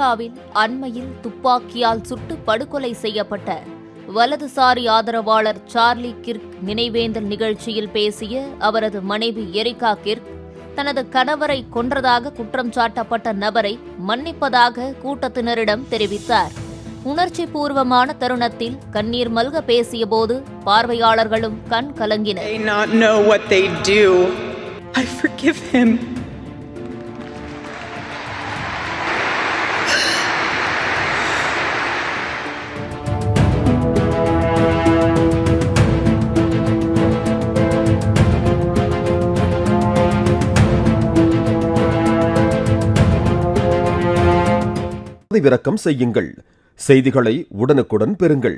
அமெரிக்காவில் அண்மையில் துப்பாக்கியால் சுட்டு படுகொலை செய்யப்பட்ட வலதுசாரி ஆதரவாளர் சார்லி கிர்க் நினைவேந்தல் நிகழ்ச்சியில் பேசிய அவரது மனைவி எரிகா கிர்க் தனது கணவரை கொன்றதாக குற்றம் சாட்டப்பட்ட நபரை மன்னிப்பதாக கூட்டத்தினரிடம் தெரிவித்தார். உணர்ச்சி பூர்வமான தருணத்தில் கண்ணீர் மல்க பேசியபோது பார்வையாளர்களும் கண் கலங்கினர். பதிவிறக்கம் செய்யுங்கள். செய்திகளை உடனுக்குடன் பெறுங்கள்.